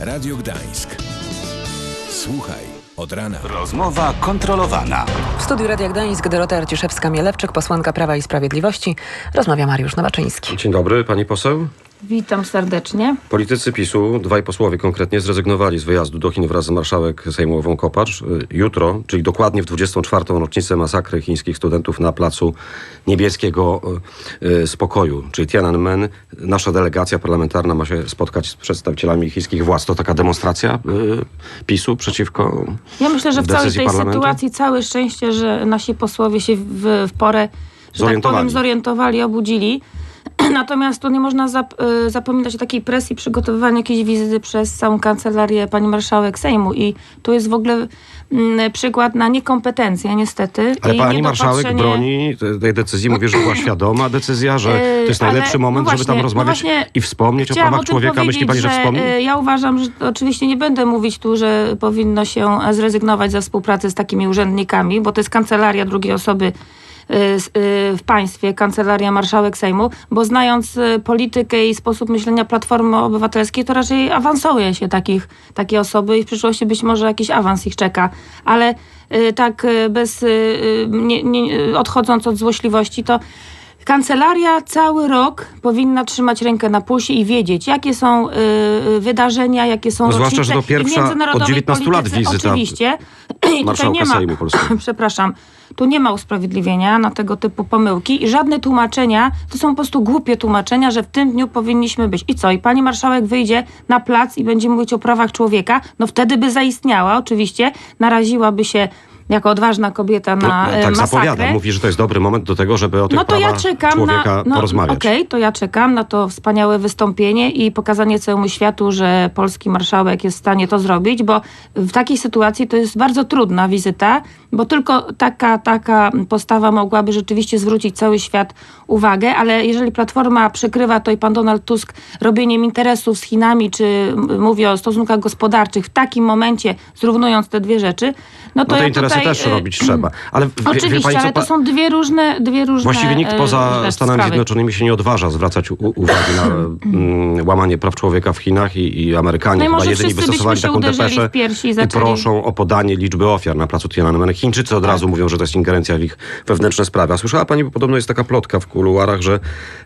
Radio Gdańsk. Słuchaj od rana. Rozmowa kontrolowana. W studiu Radia Gdańsk Dorota Arciszewska-Mielewczyk, posłanka Prawa i Sprawiedliwości. Rozmawia Mariusz Nowaczyński. Dzień dobry, pani poseł. Witam serdecznie. Politycy PiSu, dwaj posłowie konkretnie, zrezygnowali z wyjazdu do Chin wraz z marszałek sejmową Kopacz. Y, Jutro, czyli dokładnie w 24. rocznicę masakry chińskich studentów na placu Niebieskiego y, y, Spokoju, czyli Tiananmen, nasza delegacja parlamentarna ma się spotkać z przedstawicielami chińskich władz. To taka demonstracja PiSu przeciwko Ja myślę, że w całej tej parlamentu? sytuacji całe szczęście, że nasi posłowie się w, w porę, że tak powiem, zorientowali, obudzili. Natomiast tu nie można zap, y, zapominać o takiej presji przygotowywania jakiejś wizyty przez całą kancelarię pani marszałek Sejmu. I tu jest w ogóle mm, przykład na niekompetencję, niestety. Ale pani marszałek broni te- tej decyzji, mówi, że była świadoma decyzja, że to jest najlepszy moment, no żeby tam właśnie, rozmawiać no właśnie i wspomnieć o prawach tym człowieka. Myśli pani, że wspomni? y, Ja uważam, że oczywiście nie będę mówić tu, że powinno się zrezygnować ze współpracy z takimi urzędnikami, bo to jest kancelaria drugiej osoby w państwie, kancelaria marszałek Sejmu, bo znając y, politykę i sposób myślenia Platformy Obywatelskiej, to raczej awansuje się takich, takie osoby i w przyszłości być może jakiś awans ich czeka. Ale y, tak y, bez, y, y, nie, nie, y, odchodząc od złośliwości, to Kancelaria cały rok powinna trzymać rękę na pulsie i wiedzieć, jakie są y, y, wydarzenia, jakie są No zwłaszcza, że to pierwsza od 19 lat polityce. wizyta Oczywiście. I tutaj marszałka nie ma, Sejmu Polskiego. przepraszam, tu nie ma usprawiedliwienia na tego typu pomyłki i żadne tłumaczenia, to są po prostu głupie tłumaczenia, że w tym dniu powinniśmy być. I co? I pani marszałek wyjdzie na plac i będzie mówić o prawach człowieka, no wtedy by zaistniała, oczywiście, naraziłaby się jako odważna kobieta No, na no, e, tak masakrę. zapowiada. Mówi, że to jest dobry moment do tego, żeby o tych No to ja czekam człowieka na. No, porozmawiać. Okej, to ja czekam na to wspaniałe wystąpienie i pokazanie całemu światu, że polski marszałek jest w stanie to zrobić, bo w takiej sytuacji to jest bardzo trudna wizyta, bo tylko taka, taka postawa mogłaby rzeczywiście zwrócić cały świat uwagę, ale jeżeli Platforma przykrywa to i pan Donald Tusk robieniem interesów z Chinami, czy mówi o stosunkach gospodarczych w takim momencie, zrównując te dwie rzeczy, no to No te ja interesy tutaj, też y, robić trzeba. Ale wie, wie Oczywiście, pani, ale to pa- są dwie różne, dwie różne Właściwie nikt e, poza Stanami sprawy. Zjednoczonymi się nie odważa zwracać u- uwagi na mm, łamanie praw człowieka w Chinach i, i Amerykanie No i chyba jedyni wystosowali taką depeszę piersi i i proszą o podanie liczby ofiar na placu Tiananmen. Chińczycy od Tak. razu mówią, że to jest ingerencja w ich wewnętrzne sprawy. A słyszała pani, bo podobno jest taka plotka w kuluarach, że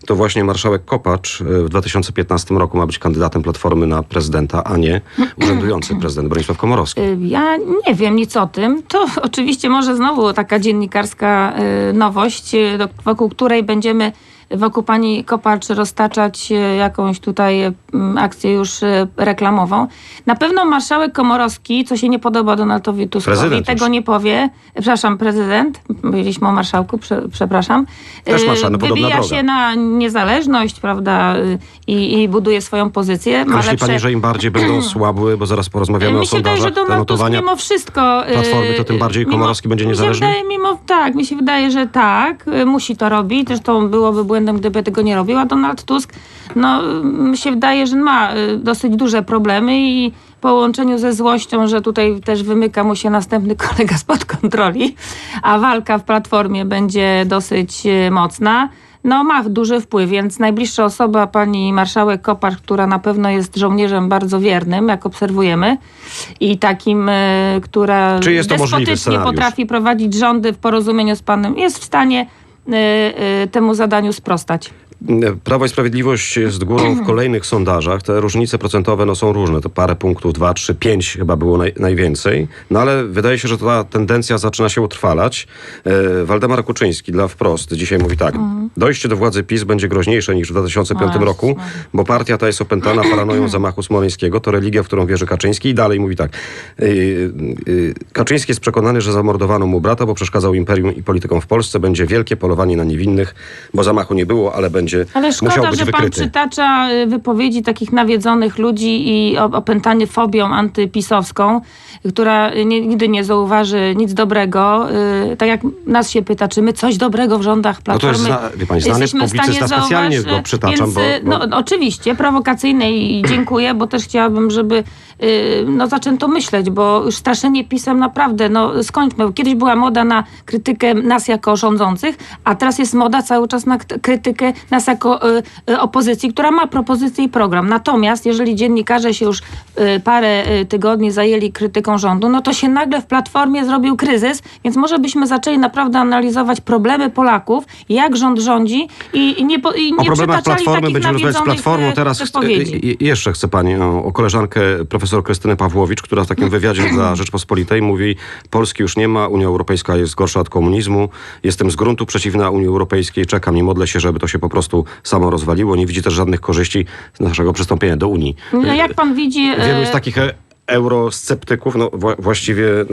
to właśnie marszałek Kopacz e, w 2015 roku ma być kandydatem Platformy na prezydenta, a nie urzędujący prezydent Bronisław Komorowski. Y, Ja nie wiem nic o tym. To oczywiście może znowu taka dziennikarska y, nowość, do- wokół której będziemy wokół pani Kopacz roztaczać y, jakąś tutaj y, akcję już y, reklamową. Na pewno marszałek Komorowski, co się nie podoba Donaldowi Tuskowi, Prezydent tego już. nie powie. Przepraszam, prezydent. Mówiliśmy o marszałku, prze, przepraszam. Też marszałek, no, Wybija droga. się na niezależność, prawda, i, i buduje swoją pozycję. Ma myśli pani, lepsze- że im bardziej będą słabły, bo zaraz porozmawiamy o mi się wydaje, że sondażach, Donald Tusk mimo wszystko... Platformy, to tym bardziej mimo- Komorowski będzie Mi niezależny? wydaje, mimo, tak, mi się wydaje, że tak, musi to robić. Zresztą byłoby błędem, gdyby tego nie robił. A Donald Tusk, no mi się wydaje, że ma y, dosyć duże problemy i połączeniu ze złością, że tutaj też wymyka mu się następny kolega spod kontroli, a walka w Platformie będzie dosyć y, mocna. No ma duży wpływ, więc najbliższa osoba, pani marszałek Kopacz, która na pewno jest żołnierzem bardzo wiernym, jak obserwujemy, i takim, y, która Czy despotycznie potrafi prowadzić rządy w porozumieniu z panem, jest w stanie temu zadaniu sprostać. Prawo i Sprawiedliwość jest górą w kolejnych sondażach. Te różnice procentowe no, są różne. To parę punktów, dwa, trzy, pięć chyba było naj, najwięcej. No ale wydaje się, że ta tendencja zaczyna się utrwalać. E, Waldemar Kuczyński dla Wprost dzisiaj mówi tak. Dojście do władzy PiS będzie groźniejsze niż w 2005 O, roku, bo partia ta jest opętana paranoją zamachu smoleńskiego. To religia, w którą wierzy Kaczyński. I dalej mówi tak. E, e, Kaczyński jest przekonany, że zamordowano mu brata, bo przeszkadzał imperium i politykom w Polsce. Będzie wielkie polowanie na niewinnych, bo zamachu nie było, ale będzie Ale musiał szkoda, być że pan wykryty. przytacza y, wypowiedzi takich nawiedzonych ludzi i opętany fobią antypisowską, która nigdy nie zauważy nic dobrego. Y, Tak jak nas się pyta, czy my coś dobrego w rządach No to Platformy jest, zna, wie pani, znany jesteśmy w stanie publicysta, specjalnie go przytaczam, Więc, bo, bo No, oczywiście, prowokacyjne i dziękuję, bo też chciałabym, żeby y, no, zaczęto myśleć, bo już straszenie pisem naprawdę, no skończmy. Kiedyś była moda na krytykę nas jako rządzących, a teraz jest moda cały czas na krytykę nas nas jako y, y, opozycji, która ma propozycję i program. Natomiast jeżeli dziennikarze się już y, parę tygodni zajęli krytyką rządu, no to się nagle w Platformie zrobił kryzys, więc może byśmy zaczęli naprawdę analizować problemy Polaków, jak rząd rządzi i, i nie, i O nie problemach przytaczali Platformy będziemy rozmawiać z Platformą. Teraz jeszcze chcę pani o, o koleżankę profesor Krystynę Pawłowicz, która w takim wywiadzie dla Rzeczpospolitej mówi Polski już nie ma, Unia Europejska jest gorsza od komunizmu, jestem z gruntu przeciwna Unii Europejskiej, czekam i modlę się, żeby to się po prostu samo rozwaliło. Nie widzi też żadnych korzyści z naszego przystąpienia do Unii. No jak pan widzi... Wielu y, jest takich e, eurosceptyków, no wła- właściwie e,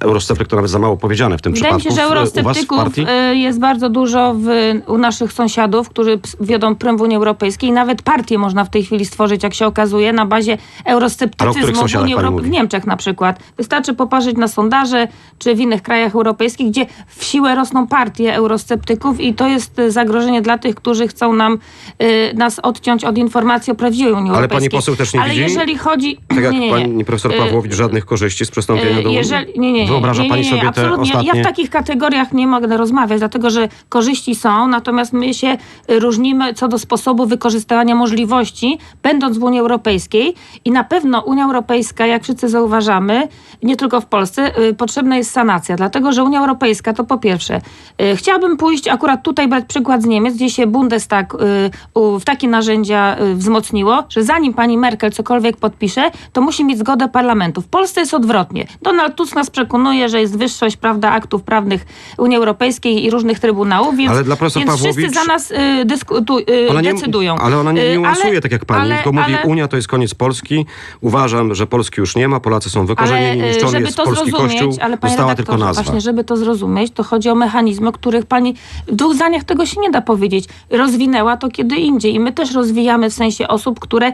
eurosceptyk to nawet za mało powiedziane w tym Wydaje mi przypadku. się, że w- u was w eurosceptyków y, jest bardzo dużo w, u naszych sąsiadów, którzy wiodą prym w Unii Europejskiej. I nawet partię można w tej chwili stworzyć, jak się okazuje, na bazie eurosceptycyzmu w Unii Europejskiej. W Niemczech na przykład. Wystarczy poparzyć na sondaże, czy w innych krajach europejskich, gdzie w siłę rosną partie eurosceptyków i to jest zagrożenie dla tych, którzy chcą nam, nas odciąć od informacji o prawdziwej Unii Ale pani Europejskiej. poseł też nie Ale widzi? jeżeli chodzi... Tak jak nie, nie, nie. Pani profesor Y, Pawłowicz, żadnych korzyści z przystąpienia do Unii? jeżeli, nie, nie, Wyobraża nie, nie, pani nie, sobie te absolutnie. ostatnie... Ja w takich kategoriach nie mogę rozmawiać, dlatego że korzyści są, natomiast my się różnimy co do sposobu wykorzystywania możliwości, będąc w Unii Europejskiej i na pewno Unia Europejska, jak wszyscy zauważamy, nie tylko w Polsce, y, potrzebna jest sanacja, dlatego że Unia Europejska to po pierwsze, y, chciałabym pójść akurat tutaj brać przykład z Niemiec, gdzie się Bundestag y, w takie narzędzia wzmocniło, że zanim pani Merkel cokolwiek podpisze, to musi mieć zgodę parlamentu. W Polsce jest odwrotnie. Donald Tusk nas przekonuje, że jest wyższość prawda, aktów prawnych Unii Europejskiej i różnych trybunałów, więc, Ale dla profesor więc wszyscy Pawłowicz- za nas y, dyskutu, y, nie, decydują. ale ona nie Y, niuansuje ale- tak jak pani, ale- tylko mówi ale- Unia to jest koniec Polski. Uważam, że Polski już nie ma, Polacy są wykorzenieni, Ale y, niszczony jest to polski kościół, ale została tylko nazwa. właśnie, żeby to zrozumieć, to chodzi o mechanizmy, o których pani w dwóch zdaniach tego się nie da powiedzieć. Rozwinęła to kiedy indziej i my też rozwijamy w sensie osób, które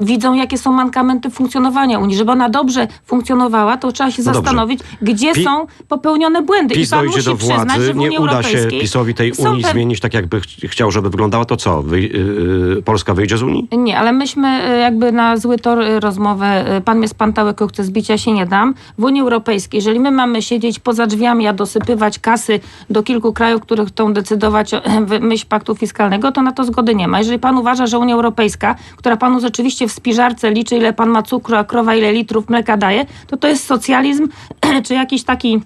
widzą, jakie są mankamenty funkcjonowania Unii. Żeby ona dobrze funkcjonowała, to trzeba się No zastanowić, gdzie Pi- są popełnione błędy. PiS I pan musi do przyznać, władzy, że w nie Unii uda się PiSowi tej Unii zmienić tak, jakby ch- chciał, żeby wyglądała. To co? Wy, yy, Polska wyjdzie z Unii? Nie, ale myśmy y, jakby na zły tor y, rozmowę, pan mnie spantał, jako chce zbicia się nie dam. W Unii Europejskiej, jeżeli my mamy siedzieć poza drzwiami, a dosypywać kasy do kilku krajów, które chcą decydować o, myśl paktu fiskalnego, to na to zgody nie ma. Jeżeli pan uważa, że Unia Europejska, która panu rzeczywiście w spiżarce liczy, ile pan ma cukru, a krowa ile litrów mleka daje, to to jest socjalizm, czy jakiś taki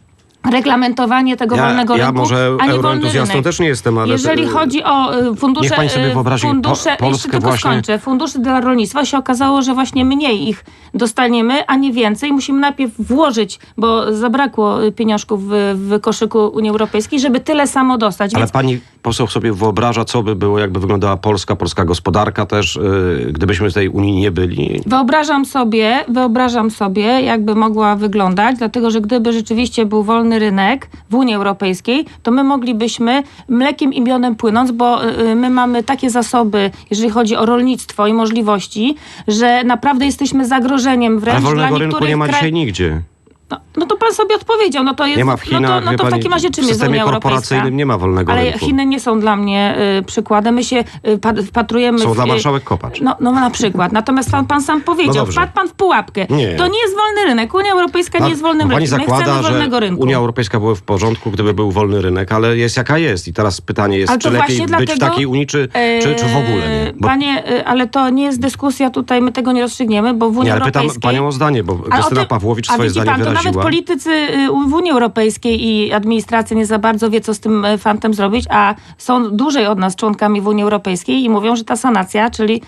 reglamentowanie tego Ja- wolnego ja rynku, może a nie wolny rynek. też nie jestem, ale Jeżeli chodzi o y, fundusze, Niech pani sobie y, po- fundusze Polskę jeszcze tylko właśnie- skończę. Fundusze dla rolnictwa się okazało, że właśnie mniej ich dostaniemy, a nie więcej. Musimy najpierw włożyć, bo zabrakło y, pieniążków w, w koszyku Unii Europejskiej, żeby tyle samo dostać. Ale Więc pani poseł sobie wyobraża, co by było, jakby wyglądała Polska, polska gospodarka też, yy, gdybyśmy z tej Unii nie byli. Wyobrażam sobie, wyobrażam sobie, jakby mogła wyglądać, dlatego że gdyby rzeczywiście był wolny rynek w Unii Europejskiej, to my moglibyśmy mlekiem i miodem płynąć, bo y, y, my mamy takie zasoby, jeżeli chodzi o rolnictwo i możliwości, że naprawdę jesteśmy zagrożeniem Ale wręcz dla wolnego rynku niektórych nie ma dzisiaj nigdzie. No, no to pan sobie odpowiedział, no to jest... Nie ma w Chinach, no to, no to w pani, takim razie czym jest Unia Europejska? nie ma wolnego Ale rynku. Chiny nie są dla mnie y, przykładem. My się y, pat, wpatrujemy Są w... dla marszałek Kopacz. No, no na przykład. Natomiast pan, pan sam powiedział, dobrze. wpadł pan w pułapkę. Nie. To nie jest wolny rynek. Unia Europejska nie jest wolnym Pani rynkiem. My zakłada, że rynku. Unia Europejska była w porządku, gdyby był wolny rynek, ale jest jaka jest. I teraz pytanie jest, Ale czy lepiej być w takiej Unii, czy, czy, czy w ogóle nie? Eee, Panie, y, ale to nie jest dyskusja tutaj, my tego nie rozstrzygniemy, bo w Unii nie, ale pytam Europejskiej... panią o zdanie, bo Ale Krystyna Pawłowicz swoje zdanie wyraziła. Politycy y, w Unii Europejskiej i administracja nie za bardzo wie, co z tym y, fantem zrobić, a są dłużej od nas członkami w Unii Europejskiej i mówią, że ta sanacja, czyli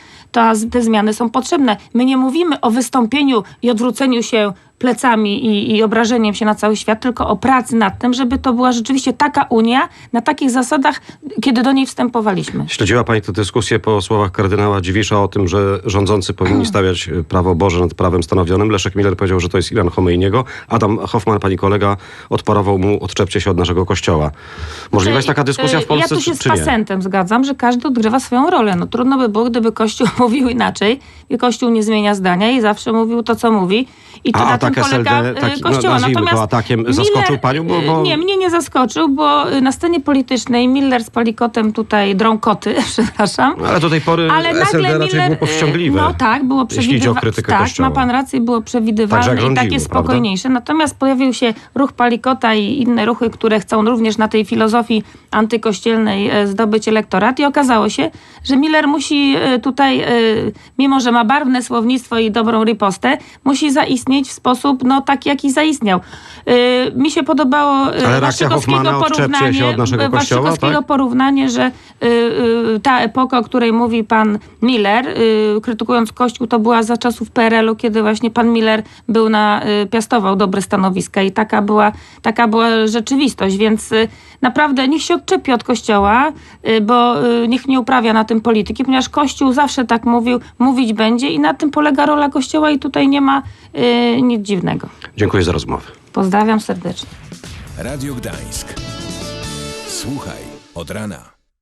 te zmiany są potrzebne. My nie mówimy o wystąpieniu i odwróceniu się plecami i, i obrażeniem się na cały świat, tylko o pracy nad tym, żeby to była rzeczywiście taka Unia na takich zasadach, kiedy do niej wstępowaliśmy. Śledziła pani tę dyskusję po słowach kardynała Dziwisza o tym, że rządzący powinni stawiać e, prawo Boże nad prawem stanowionym. Leszek Miller powiedział, że to jest Iran Chomeiniego. Adam Hoffman, pani kolega, odparował mu, odczepcie się od naszego kościoła. Możliwa jest taka dyskusja w Y, Polsce, Ja tu się czy, z czy pasentem zgadzam, że każdy odgrywa swoją rolę. No trudno by było, gdyby Kościół mówił inaczej i Kościół nie zmienia zdania i zawsze mówił to, co mówi. I to A atak tym polega SLD, y, taki, no, Kościoła. to Natomiast atakiem, Miller- zaskoczył panią, bo- bo- Nie, mnie nie zaskoczył, bo y, na scenie politycznej Miller z Palikotem tutaj drą koty, przepraszam. No, Ale do tej pory Ale SLD nagle raczej Miller, było powściągliwe. No tak, było krytykę Tak, Kościoła. ma pan rację, było Także przewidywalne jak i takie prawda? spokojniejsze. Natomiast pojawił się ruch Palikota i inne ruchy, które chcą również na tej filozofii antykościelnej e, zdobyć elektorat i okazało się, że Miller musi e, tutaj, e, mimo że ma barwne słownictwo i dobrą ripostę, musi zaistnieć w sposób no, taki, jaki zaistniał. E, Mi się podobało e, Ale Hoffmana odczepcie się porównanie, od naszego Kościoła, tak? porównanie, że y, y, ta epoka, o której mówi pan Miller, y, krytykując Kościół, to była za czasów PRL-u, kiedy właśnie pan Miller był na, y, piastował dobre stanowiska i taka była, taka była rzeczywistość, więc y, naprawdę niech się odczepi od Kościoła, y, bo y, niech nie uprawia na tym polityki, ponieważ Kościół zawsze tak mówił, mówić będzie i na tym polega rola Kościoła i tutaj nie ma y, nic dziwnego. Dziękuję za rozmowę. Pozdrawiam serdecznie. Radio Gdańsk. Słuchaj od rana.